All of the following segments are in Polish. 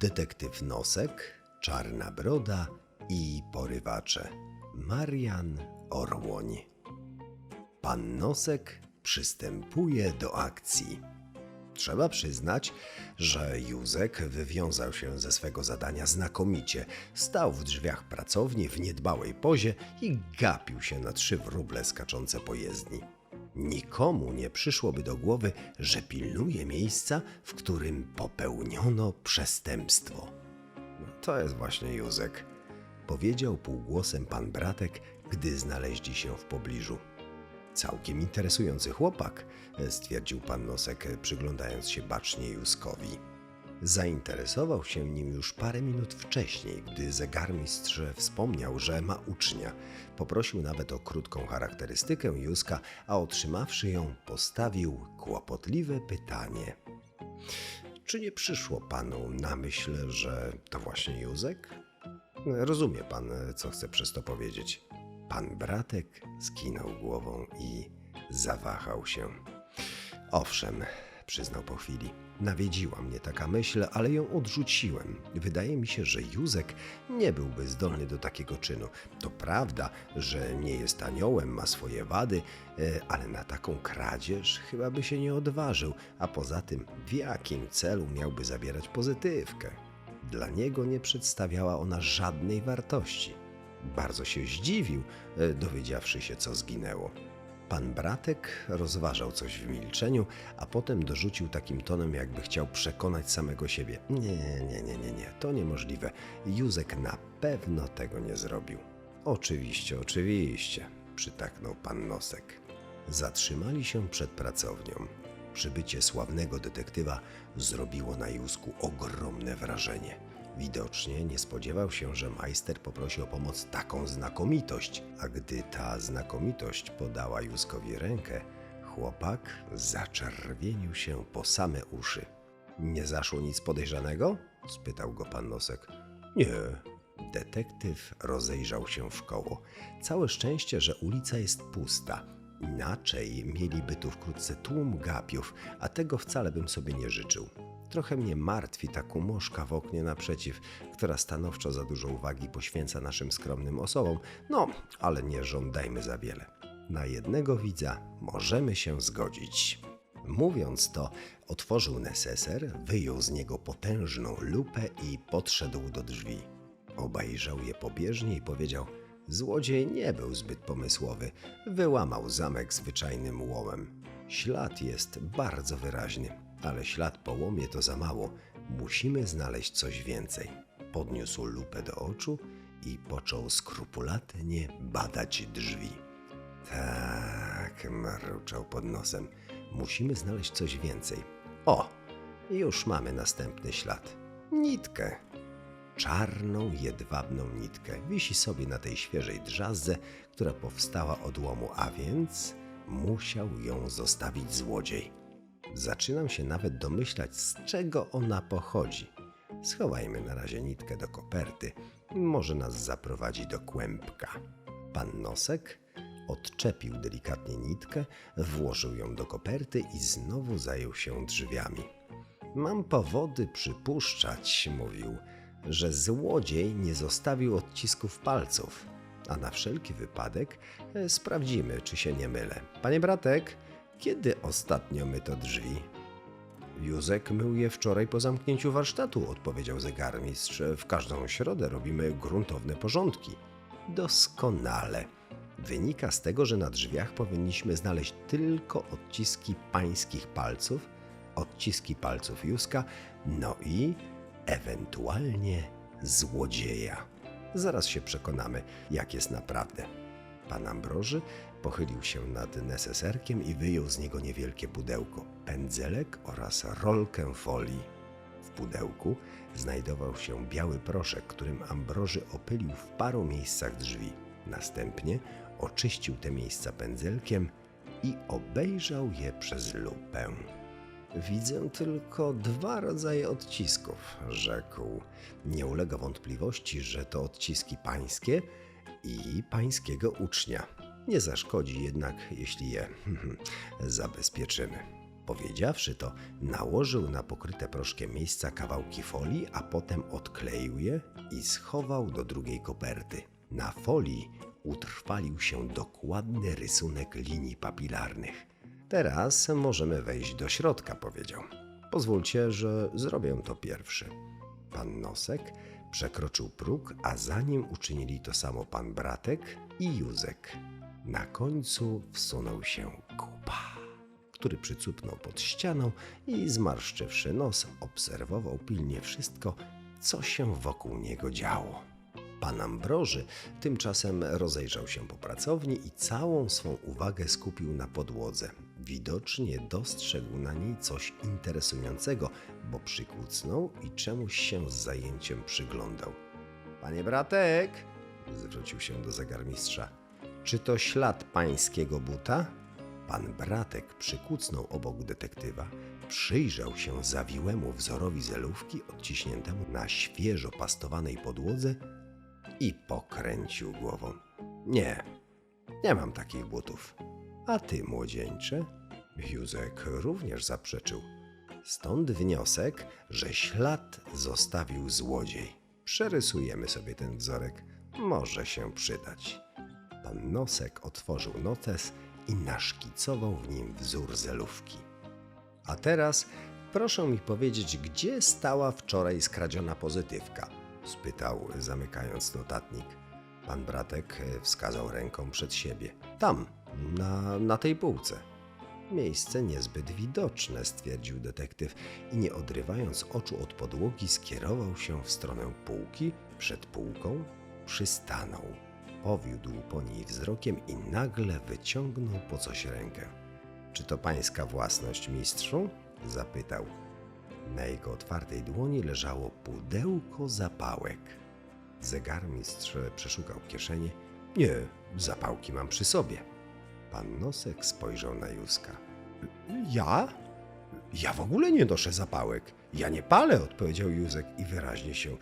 Detektyw Nosek, Czarna Broda i Porywacze. Marian Orłoń. Pan Nosek przystępuje do akcji. Trzeba przyznać, że Józek wywiązał się ze swego zadania znakomicie. Stał w drzwiach pracowni w niedbałej pozie i gapił się na trzy wróble skaczące po jezdni. Nikomu nie przyszłoby do głowy, że pilnuje miejsca, w którym popełniono przestępstwo. No, to jest właśnie Józek, powiedział półgłosem pan Bratek, gdy znaleźli się w pobliżu. Całkiem interesujący chłopak, stwierdził pan Nosek, przyglądając się bacznie Józkowi. Zainteresował się nim już parę minut wcześniej, gdy zegarmistrz wspomniał, że ma ucznia. Poprosił nawet o krótką charakterystykę Józka, a otrzymawszy ją, postawił kłopotliwe pytanie. Czy nie przyszło panu na myśl, że to właśnie Józek? Rozumie pan, co chcę przez to powiedzieć. Pan bratek skinął głową i zawahał się. Owszem, przyznał po chwili. Nawiedziła mnie taka myśl, ale ją odrzuciłem. Wydaje mi się, że Józek nie byłby zdolny do takiego czynu. To prawda, że nie jest aniołem, ma swoje wady, e, ale na taką kradzież chyba by się nie odważył, a poza tym w jakim celu miałby zabierać pozytywkę? Dla niego nie przedstawiała ona żadnej wartości. Bardzo się zdziwił, e, dowiedziawszy się, co zginęło. Pan Bratek rozważał coś w milczeniu, a potem dorzucił takim tonem, jakby chciał przekonać samego siebie. Nie, nie, nie, nie, nie, to niemożliwe. Józek na pewno tego nie zrobił. Oczywiście, oczywiście, przytaknął pan Nosek. Zatrzymali się przed pracownią. Przybycie sławnego detektywa zrobiło na Józku ogromne wrażenie. Widocznie nie spodziewał się, że majster poprosi o pomoc taką znakomitość, a gdy ta znakomitość podała Józkowi rękę, chłopak zaczerwienił się po same uszy. Nie zaszło nic podejrzanego? spytał go pan Nosek. Nie. Detektyw rozejrzał się w koło. Całe szczęście, że ulica jest pusta. Inaczej mieliby tu wkrótce tłum gapiów, a tego wcale bym sobie nie życzył. Trochę mnie martwi ta kumoszka w oknie naprzeciw, która stanowczo za dużo uwagi poświęca naszym skromnym osobom. No, ale nie żądajmy za wiele. Na jednego widza możemy się zgodzić. Mówiąc to, otworzył neseser, wyjął z niego potężną lupę i podszedł do drzwi. Obejrzał je pobieżnie i powiedział: Złodziej nie był zbyt pomysłowy, wyłamał zamek zwyczajnym łomem. Ślad jest bardzo wyraźny, ale ślad po łomie to za mało. Musimy znaleźć coś więcej. Podniósł lupę do oczu i począł skrupulatnie badać drzwi. Tak, mruczał pod nosem. Musimy znaleźć coś więcej. O, już mamy następny ślad. Nitkę. Czarną, jedwabną nitkę. Wisi sobie na tej świeżej drzazdze, która powstała od łomu, a więc musiał ją zostawić złodziej. Zaczynam się nawet domyślać, z czego ona pochodzi. Schowajmy na razie nitkę do koperty. Może nas zaprowadzi do kłębka. Pan Nosek odczepił delikatnie nitkę, włożył ją do koperty i znowu zajął się drzwiami. Mam powody przypuszczać, mówił, że złodziej nie zostawił odcisków palców. A na wszelki wypadek e, sprawdzimy, czy się nie mylę. Panie bratek, kiedy ostatnio myto drzwi? Józek mył je wczoraj po zamknięciu warsztatu, odpowiedział zegarmistrz. W każdą środę robimy gruntowne porządki. Doskonale. Wynika z tego, że na drzwiach powinniśmy znaleźć tylko odciski pańskich palców, odciski palców Józka, no i ewentualnie złodzieja. Zaraz się przekonamy, jak jest naprawdę. Pan Ambroży pochylił się nad neseserkiem i wyjął z niego niewielkie pudełko, pędzelek oraz rolkę folii. W pudełku znajdował się biały proszek, którym Ambroży opylił w paru miejscach drzwi. Następnie oczyścił te miejsca pędzelkiem i obejrzał je przez lupę. Widzę tylko dwa rodzaje odcisków, rzekł. Nie ulega wątpliwości, że to odciski pańskie i pańskiego ucznia. Nie zaszkodzi jednak, jeśli je zabezpieczymy. Powiedziawszy to, nałożył na pokryte proszkiem miejsca kawałki folii, a potem odkleił je i schował do drugiej koperty. Na folii utrwalił się dokładny rysunek linii papilarnych. Teraz możemy wejść do środka, powiedział. Pozwólcie, że zrobię to pierwszy. Pan Nosek przekroczył próg, a za nim uczynili to samo pan Bratek i Józek. Na końcu wsunął się Kuba, który przycupnął pod ścianą i zmarszczywszy nos, obserwował pilnie wszystko, co się wokół niego działo. Pan Ambroży tymczasem rozejrzał się po pracowni i całą swą uwagę skupił na podłodze. Widocznie dostrzegł na niej coś interesującego, bo przykucnął i czemuś się z zajęciem przyglądał. Panie bratek, zwrócił się do zegarmistrza, czy to ślad pańskiego buta? Pan bratek przykucnął obok detektywa, przyjrzał się zawiłemu wzorowi zelówki odciśniętemu na świeżo pastowanej podłodze i pokręcił głową. Nie, nie mam takich butów. A ty, młodzieńcze? Józek również zaprzeczył. Stąd wniosek, że ślad zostawił złodziej. Przerysujemy sobie ten wzorek, może się przydać. Pan Nosek otworzył notes i naszkicował w nim wzór zelówki. A teraz proszę mi powiedzieć, gdzie stała wczoraj skradziona pozytywka? spytał, zamykając notatnik. Pan bratek e, wskazał ręką przed siebie. Tam, na, na tej półce. Miejsce niezbyt widoczne, stwierdził detektyw i nie odrywając oczu od podłogi, skierował się w stronę półki. Przed półką przystanął. Powiódł po niej wzrokiem i nagle wyciągnął po coś rękę. Czy to pańska własność, mistrzu? zapytał. Na jego otwartej dłoni leżało pudełko zapałek. Zegarmistrz przeszukał kieszenie. Nie, zapałki mam przy sobie. Pan Nosek spojrzał na Józka. Ja? Ja w ogóle nie noszę zapałek. Ja nie palę, odpowiedział Józek i wyraźnie się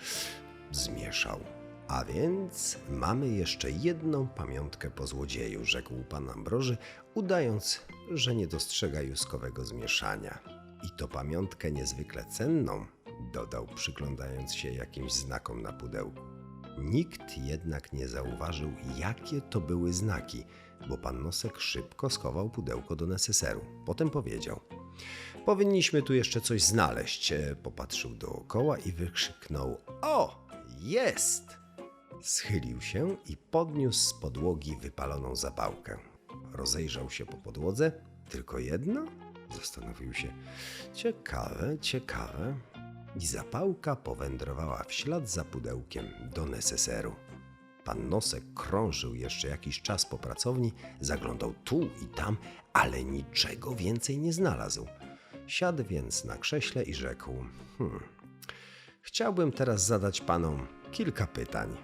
zmieszał. A więc mamy jeszcze jedną pamiątkę po złodzieju, rzekł pan Ambroży, udając, że nie dostrzega Józkowego zmieszania. I to pamiątkę niezwykle cenną, dodał, przyglądając się jakimś znakom na pudełku. Nikt jednak nie zauważył, jakie to były znaki, bo pan Nosek szybko schował pudełko do neseseru. Potem powiedział: Powinniśmy tu jeszcze coś znaleźć. E, Popatrzył dookoła i wykrzyknął: O, jest! Schylił się i podniósł z podłogi wypaloną zapałkę. Rozejrzał się po podłodze. Tylko jedno? Zastanowił się. Ciekawe, ciekawe. I zapałka powędrowała w ślad za pudełkiem do neseseru. Pan Nosek krążył jeszcze jakiś czas po pracowni, zaglądał tu i tam, ale niczego więcej nie znalazł. Siadł więc na krześle i rzekł: Hmm, chciałbym teraz zadać panom kilka pytań.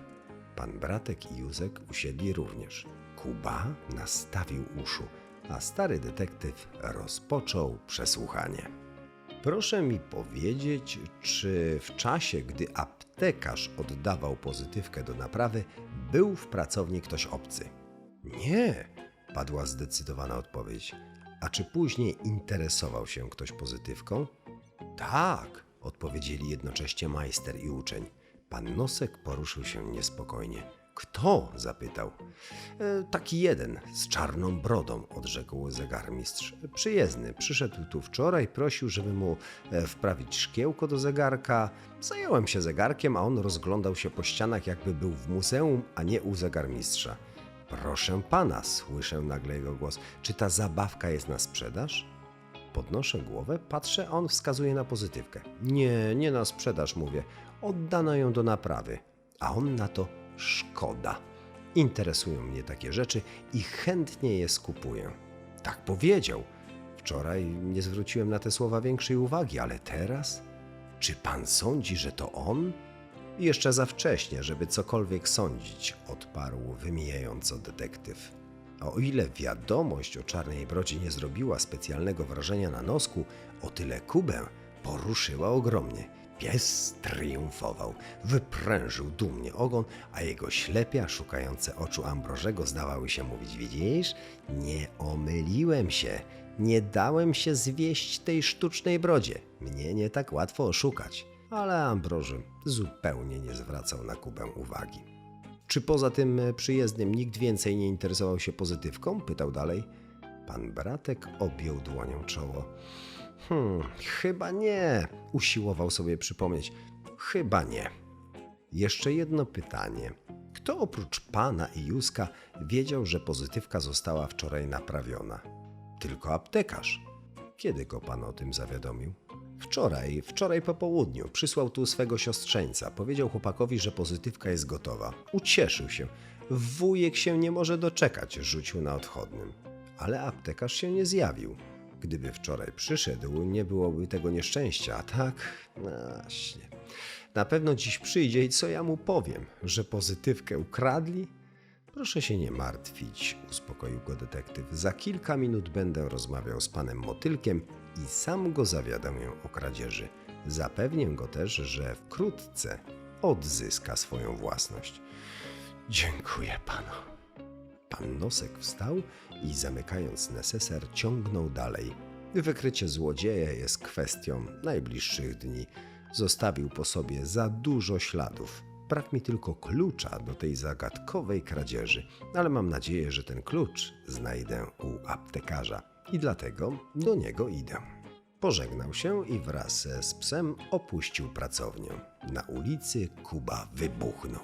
Pan Bratek i Józek usiedli również. Kuba nastawił uszu, a stary detektyw rozpoczął przesłuchanie. Proszę mi powiedzieć, czy w czasie, gdy aptekarz oddawał pozytywkę do naprawy, był w pracowni ktoś obcy? Nie, padła zdecydowana odpowiedź. A czy później interesował się ktoś pozytywką? Tak, odpowiedzieli jednocześnie majster i uczeń. Pan Nosek poruszył się niespokojnie. Kto? zapytał. E, taki jeden, z czarną brodą, odrzekł zegarmistrz. Przyjezdny, przyszedł tu wczoraj, prosił, żeby mu e, wprawić szkiełko do zegarka. Zająłem się zegarkiem, a on rozglądał się po ścianach, jakby był w muzeum, a nie u zegarmistrza. Proszę pana, słyszę nagle jego głos. Czy ta zabawka jest na sprzedaż? Podnoszę głowę, patrzę, a on wskazuje na pozytywkę. Nie, nie na sprzedaż, mówię. Oddano ją do naprawy. A on na to szkoda. Interesują mnie takie rzeczy i chętnie je skupuję. Tak powiedział. Wczoraj nie zwróciłem na te słowa większej uwagi, ale teraz? Czy pan sądzi, że to on? Jeszcze za wcześnie, żeby cokolwiek sądzić, odparł wymijająco detektyw. A o ile wiadomość o czarnej brodzie nie zrobiła specjalnego wrażenia na nosku, o tyle Kubę poruszyła ogromnie. Pies triumfował, wyprężył dumnie ogon, a jego ślepia szukające oczu Ambrożego zdawały się mówić: Widzisz, nie omyliłem się, nie dałem się zwieść tej sztucznej brodzie. Mnie nie tak łatwo oszukać. Ale Ambroży zupełnie nie zwracał na Kubę uwagi. Czy poza tym przyjezdnym nikt więcej nie interesował się pozytywką? Pytał dalej. Pan Bratek objął dłonią czoło. Hmm, chyba nie, usiłował sobie przypomnieć. Chyba nie. Jeszcze jedno pytanie. Kto oprócz pana i Józka wiedział, że pozytywka została wczoraj naprawiona? Tylko aptekarz. Kiedy go pan o tym zawiadomił? Wczoraj, wczoraj po południu przysłał tu swego siostrzeńca. Powiedział chłopakowi, że pozytywka jest gotowa. Ucieszył się. Wujek się nie może doczekać, rzucił na odchodnym. Ale aptekarz się nie zjawił. Gdyby wczoraj przyszedł, nie byłoby tego nieszczęścia, tak? Właśnie. Na pewno dziś przyjdzie i co ja mu powiem, że pozytywkę ukradli? Proszę się nie martwić, uspokoił go detektyw. Za kilka minut będę rozmawiał z panem Motylkiem i sam go zawiadomię o kradzieży. Zapewnię go też, że wkrótce odzyska swoją własność. Dziękuję panu. Pan Nosek wstał i zamykając neseser ciągnął dalej. Wykrycie złodzieja jest kwestią najbliższych dni. Zostawił po sobie za dużo śladów. Brak mi tylko klucza do tej zagadkowej kradzieży, ale mam nadzieję, że ten klucz znajdę u aptekarza i dlatego do niego idę. Pożegnał się i wraz z psem opuścił pracownię. Na ulicy Kuba wybuchnął.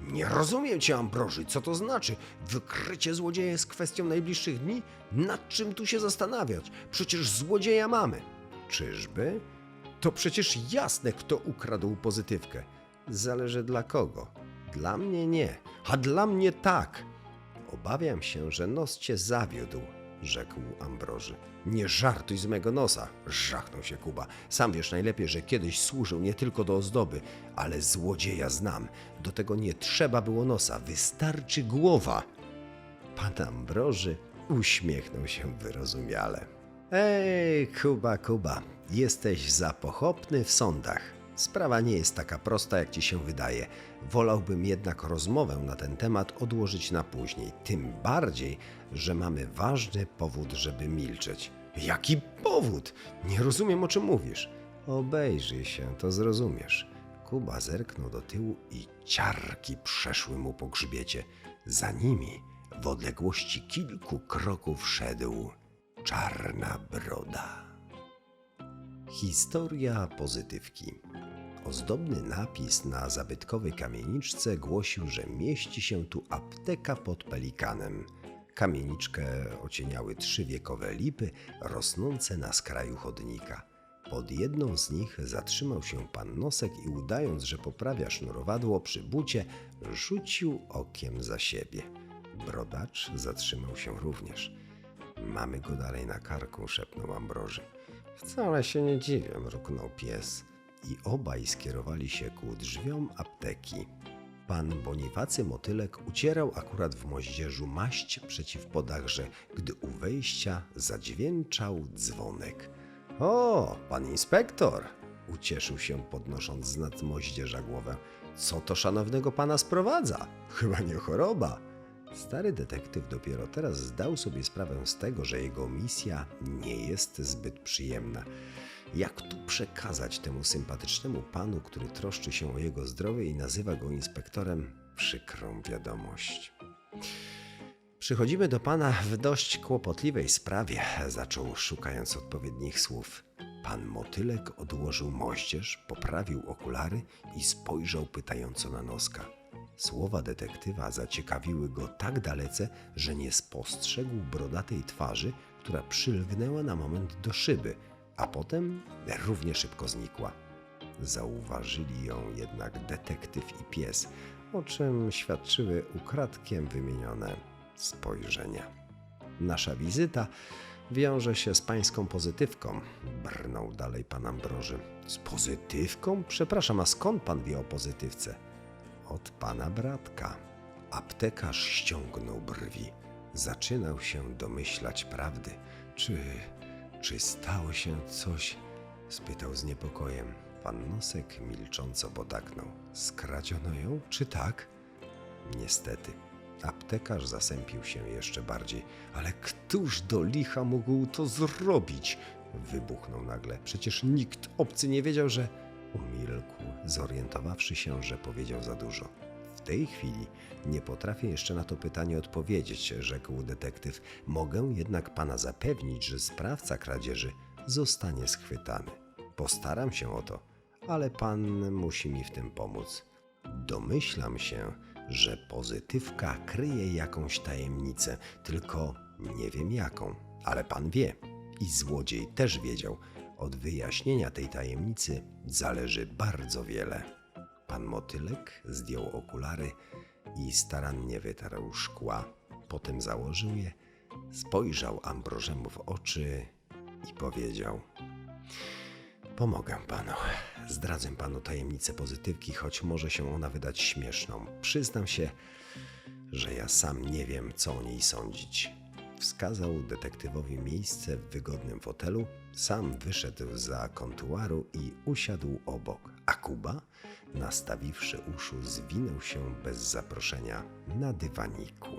Nie rozumiem cię, Ambroży, co to znaczy? Wykrycie złodzieja jest kwestią najbliższych dni? Nad czym tu się zastanawiać? Przecież złodzieja mamy. Czyżby? To przecież jasne, kto ukradł pozytywkę. Zależy dla kogo. Dla mnie nie, a dla mnie tak. Obawiam się, że nos cię zawiódł, rzekł Ambroży. Nie żartuj z mego nosa, żachnął się Kuba. Sam wiesz najlepiej, że kiedyś służył nie tylko do ozdoby, ale złodzieja znam. Do tego nie trzeba było nosa, wystarczy głowa. Pan Ambroży uśmiechnął się wyrozumiale. Ej, Kuba, Kuba, jesteś za pochopny w sądach. Sprawa nie jest taka prosta, jak ci się wydaje. Wolałbym jednak rozmowę na ten temat odłożyć na później. Tym bardziej, że mamy ważny powód, żeby milczeć. Jaki powód? Nie rozumiem, o czym mówisz. Obejrzyj się, to zrozumiesz. Kuba zerknął do tyłu i ciarki przeszły mu po grzbiecie. Za nimi, w odległości kilku kroków, szedł czarna broda. Historia pozytywki. Ozdobny napis na zabytkowej kamieniczce głosił, że mieści się tu apteka pod pelikanem. Kamieniczkę ocieniały trzy wiekowe lipy rosnące na skraju chodnika. Pod jedną z nich zatrzymał się pan Nosek i udając, że poprawia sznurowadło przy bucie, rzucił okiem za siebie. Brodacz zatrzymał się również. Mamy go dalej na karku, szepnął Ambroży. Wcale się nie dziwię, mruknął pies. I obaj skierowali się ku drzwiom apteki. Pan Bonifacy Motylek ucierał akurat w moździerzu maść przeciw podagrze, gdy u wejścia zadźwięczał dzwonek. O, pan inspektor! Ucieszył się, podnosząc z nad moździerza głowę. Co to szanownego pana sprowadza? Chyba nie choroba. Stary detektyw dopiero teraz zdał sobie sprawę z tego, że jego misja nie jest zbyt przyjemna. Jak tu przekazać temu sympatycznemu panu, który troszczy się o jego zdrowie i nazywa go inspektorem, przykrą wiadomość? Przychodzimy do pana w dość kłopotliwej sprawie, zaczął szukając odpowiednich słów. Pan Motylek odłożył moździerz, poprawił okulary i spojrzał pytająco na noska. Słowa detektywa zaciekawiły go tak dalece, że nie spostrzegł brodatej twarzy, która przylgnęła na moment do szyby, a potem równie szybko znikła. Zauważyli ją jednak detektyw i pies, o czym świadczyły ukradkiem wymienione spojrzenia. Nasza wizyta wiąże się z pańską pozytywką, brnął dalej pan Ambroży. Z pozytywką? Przepraszam, a skąd pan wie o pozytywce? Od pana bratka. Aptekarz ściągnął brwi. Zaczynał się domyślać prawdy. Czy, czy stało się coś? spytał z niepokojem. Pan Nosek milcząco podaknął. Skradziono ją, czy tak? Niestety. Aptekarz zasępił się jeszcze bardziej. Ale któż do licha mógł to zrobić? Wybuchnął nagle. Przecież nikt obcy nie wiedział, że. Umilkł, zorientowawszy się, że powiedział za dużo. Tej chwili nie potrafię jeszcze na to pytanie odpowiedzieć, rzekł detektyw. Mogę jednak pana zapewnić, że sprawca kradzieży zostanie schwytany. Postaram się o to, ale pan musi mi w tym pomóc. Domyślam się, że pozytywka kryje jakąś tajemnicę, tylko nie wiem jaką, ale pan wie. I złodziej też wiedział. Od wyjaśnienia tej tajemnicy zależy bardzo wiele. Pan Motylek zdjął okulary i starannie wytarł szkła. Potem założył je, spojrzał Ambrożemu w oczy i powiedział: Pomogę panu. Zdradzę panu tajemnicę pozytywki, choć może się ona wydać śmieszną. Przyznam się, że ja sam nie wiem, co o niej sądzić. Wskazał detektywowi miejsce w wygodnym fotelu, sam wyszedł za kontuaru i usiadł obok, a Kuba, nastawiwszy uszu, zwinął się bez zaproszenia na dywaniku.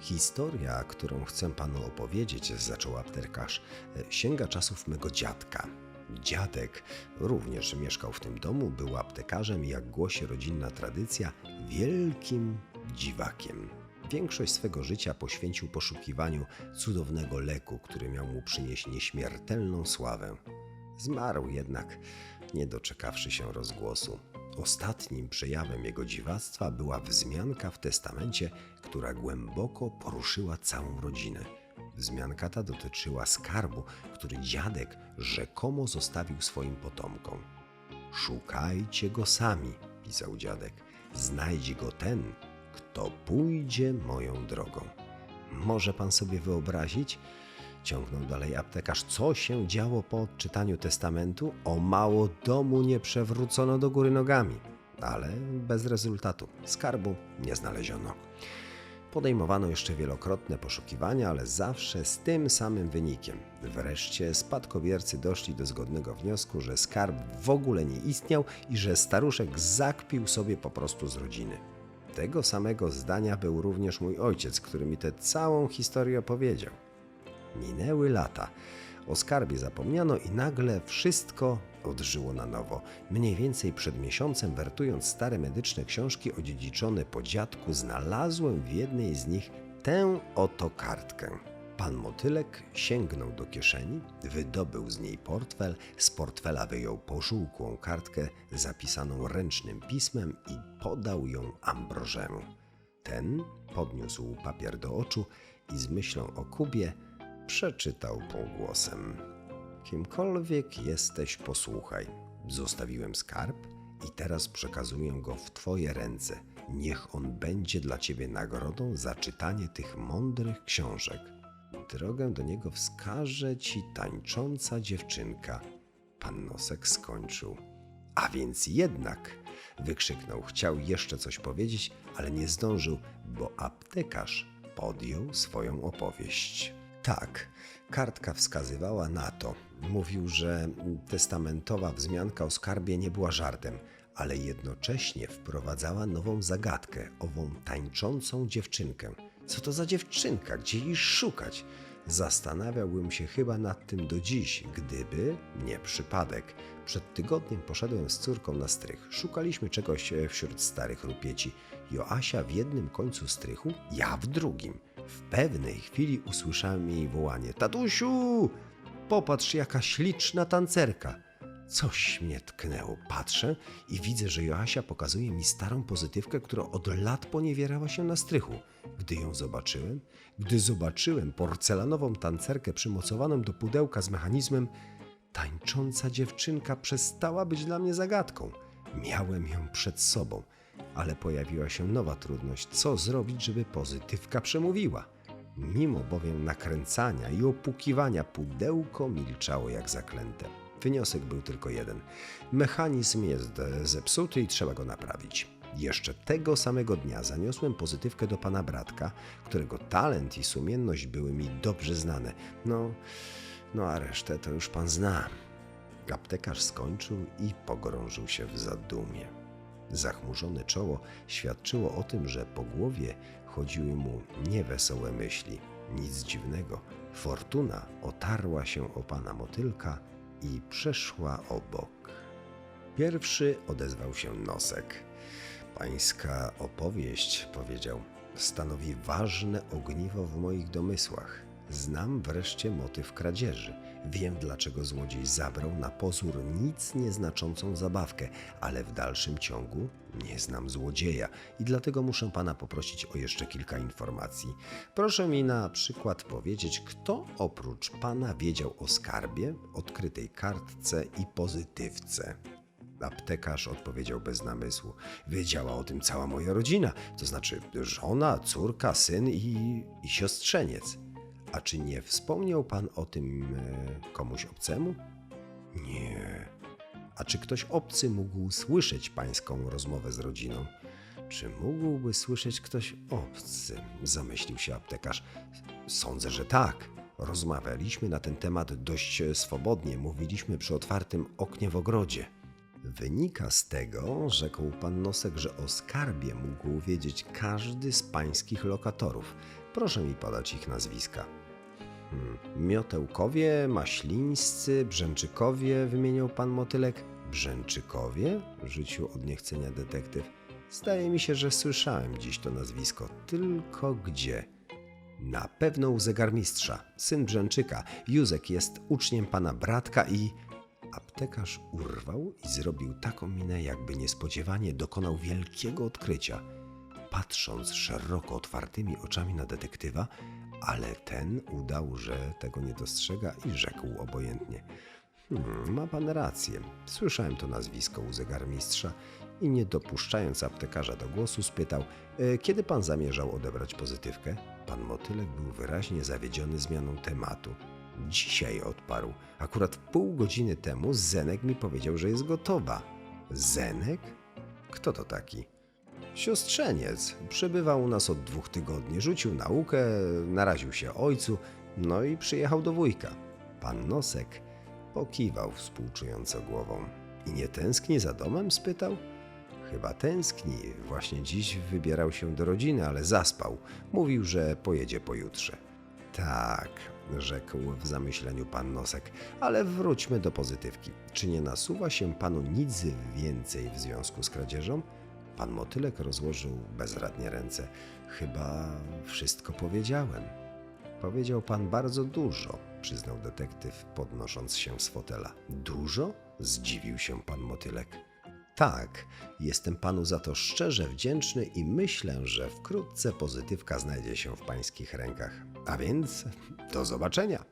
Historia, którą chcę panu opowiedzieć, zaczął apterkarz, sięga czasów mego dziadka. Dziadek również mieszkał w tym domu, był aptekarzem i jak głosi rodzinna tradycja, wielkim dziwakiem. Większość swego życia poświęcił poszukiwaniu cudownego leku, który miał mu przynieść nieśmiertelną sławę. Zmarł jednak, nie doczekawszy się rozgłosu. Ostatnim przejawem jego dziwactwa była wzmianka w testamencie, która głęboko poruszyła całą rodzinę. Wzmianka ta dotyczyła skarbu, który dziadek rzekomo zostawił swoim potomkom. Szukajcie go sami, pisał dziadek. Znajdź go ten, kto pójdzie moją drogą. Może pan sobie wyobrazić, ciągnął dalej aptekarz, co się działo po odczytaniu testamentu? O mało domu nie przewrócono do góry nogami, ale bez rezultatu. Skarbu nie znaleziono. Podejmowano jeszcze wielokrotne poszukiwania, ale zawsze z tym samym wynikiem. Wreszcie spadkobiercy doszli do zgodnego wniosku, że skarb w ogóle nie istniał i że staruszek zakpił sobie po prostu z rodziny. Tego samego zdania był również mój ojciec, który mi tę całą historię opowiedział. Minęły lata. O skarbie zapomniano i nagle wszystko odżyło na nowo. Mniej więcej przed miesiącem, wertując stare medyczne książki odziedziczone po dziadku, znalazłem w jednej z nich tę oto kartkę. Pan Motylek sięgnął do kieszeni, wydobył z niej portfel, z portfela wyjął pożółkłą kartkę zapisaną ręcznym pismem i podał ją Ambrożemu. Ten podniósł papier do oczu i z myślą o Kubie przeczytał półgłosem. Kimkolwiek jesteś, posłuchaj. Zostawiłem skarb i teraz przekazuję go w Twoje ręce. Niech on będzie dla Ciebie nagrodą za czytanie tych mądrych książek. Drogę do niego wskaże Ci tańcząca dziewczynka. Pan Nosek skończył. A więc jednak! wykrzyknął. Chciał jeszcze coś powiedzieć, ale nie zdążył, bo aptekarz podjął swoją opowieść. Tak, kartka wskazywała na to. Mówił, że testamentowa wzmianka o skarbie nie była żartem, ale jednocześnie wprowadzała nową zagadkę, ową tańczącą dziewczynkę. Co to za dziewczynka? Gdzie jej szukać? Zastanawiałbym się chyba nad tym do dziś, gdyby nie przypadek. Przed tygodniem poszedłem z córką na strych. Szukaliśmy czegoś wśród starych rupieci. Joasia w jednym końcu strychu, ja w drugim. W pewnej chwili usłyszałem jej wołanie: Tatusiu! Popatrz, jaka śliczna tancerka! Coś mnie tknęło. Patrzę i widzę, że Joasia pokazuje mi starą pozytywkę, która od lat poniewierała się na strychu. Gdy ją zobaczyłem, gdy zobaczyłem porcelanową tancerkę przymocowaną do pudełka z mechanizmem, tańcząca dziewczynka przestała być dla mnie zagadką. Miałem ją przed sobą, ale pojawiła się nowa trudność. Co zrobić, żeby pozytywka przemówiła? Mimo bowiem nakręcania i opukiwania, pudełko milczało jak zaklęte. Wniosek był tylko jeden. Mechanizm jest zepsuty i trzeba go naprawić. Jeszcze tego samego dnia zaniosłem pozytywkę do pana Bratka, którego talent i sumienność były mi dobrze znane. No, no a resztę to już pan zna. Aptekarz skończył i pogrążył się w zadumie. Zachmurzone czoło świadczyło o tym, że po głowie chodziły mu niewesołe myśli. Nic dziwnego, fortuna otarła się o pana motylka i przeszła obok. Pierwszy odezwał się nosek. Pańska opowieść, powiedział, stanowi ważne ogniwo w moich domysłach. Znam wreszcie motyw kradzieży. Wiem, dlaczego złodziej zabrał na pozór nic nieznaczącą zabawkę, ale w dalszym ciągu nie znam złodzieja i dlatego muszę pana poprosić o jeszcze kilka informacji. Proszę mi na przykład powiedzieć, kto oprócz pana wiedział o skarbie, odkrytej kartce i pozytywce. Aptekarz odpowiedział bez namysłu. Wiedziała o tym cała moja rodzina, to znaczy żona, córka, syn i, i siostrzeniec. A czy nie wspomniał pan o tym e, komuś obcemu? Nie. A czy ktoś obcy mógł słyszeć pańską rozmowę z rodziną? Czy mógłby słyszeć ktoś obcy? Zamyślił się aptekarz. Sądzę, że tak. Rozmawialiśmy na ten temat dość swobodnie. Mówiliśmy przy otwartym oknie w ogrodzie. Wynika z tego, rzekł pan Nosek, że o skarbie mógł wiedzieć każdy z pańskich lokatorów. Proszę mi podać ich nazwiska. Hmm. Miotełkowie, Maślińscy, Brzęczykowie, wymieniał pan Motylek. Brzęczykowie? rzucił od niechcenia detektyw. Zdaje mi się, że słyszałem dziś to nazwisko. Tylko gdzie? Na pewno u zegarmistrza, syn Brzęczyka. Józek jest uczniem pana Bratka i... Aptekarz urwał i zrobił taką minę, jakby niespodziewanie dokonał wielkiego odkrycia. Patrząc szeroko otwartymi oczami na detektywa, ale ten udał, że tego nie dostrzega i rzekł obojętnie. Hmm, ma pan rację. Słyszałem to nazwisko u zegarmistrza i nie dopuszczając aptekarza do głosu spytał, e, kiedy pan zamierzał odebrać pozytywkę? Pan Motylek był wyraźnie zawiedziony zmianą tematu. Dzisiaj odparł. Akurat pół godziny temu Zenek mi powiedział, że jest gotowa. Zenek? Kto to taki? Siostrzeniec. Przebywał u nas od dwóch tygodni. Rzucił naukę, naraził się ojcu, no i przyjechał do wujka. Pan Nosek pokiwał współczująco głową. I nie tęskni za domem? spytał. Chyba tęskni. Właśnie dziś wybierał się do rodziny, ale zaspał. Mówił, że pojedzie pojutrze. Tak, rzekł w zamyśleniu pan Nosek, ale wróćmy do pozytywki. Czy nie nasuwa się panu nic więcej w związku z kradzieżą? Pan Motylek rozłożył bezradnie ręce. Chyba wszystko powiedziałem. Powiedział pan bardzo dużo, przyznał detektyw, podnosząc się z fotela. Dużo? zdziwił się pan Motylek. Tak, jestem panu za to szczerze wdzięczny i myślę, że wkrótce pozytywka znajdzie się w pańskich rękach. A więc do zobaczenia.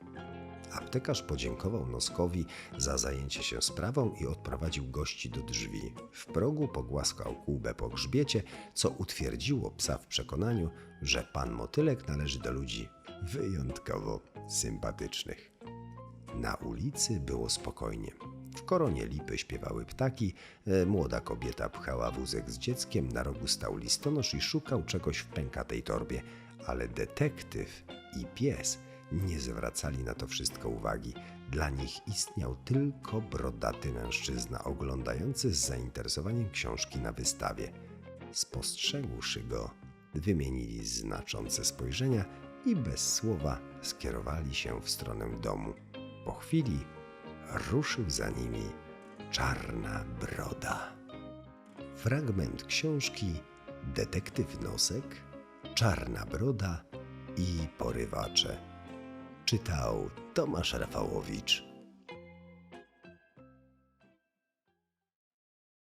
Aptekarz podziękował Noskowi za zajęcie się sprawą i odprowadził gości do drzwi. W progu pogłaskał kłubę po grzbiecie, co utwierdziło psa w przekonaniu, że pan Motylek należy do ludzi wyjątkowo sympatycznych. Na ulicy było spokojnie. W koronie lipy śpiewały ptaki, e, młoda kobieta pchała wózek z dzieckiem, na rogu stał listonosz i szukał czegoś w pękatej torbie, ale detektyw i pies nie zwracali na to wszystko uwagi. Dla nich istniał tylko brodaty mężczyzna oglądający z zainteresowaniem książki na wystawie. Spostrzegłszy go, wymienili znaczące spojrzenia i bez słowa skierowali się w stronę domu. Po chwili ruszył za nimi czarna broda. Fragment książki Detektyw Nosek, Czarna Broda i Porywacze. Czytał Tomasz Rafałowicz.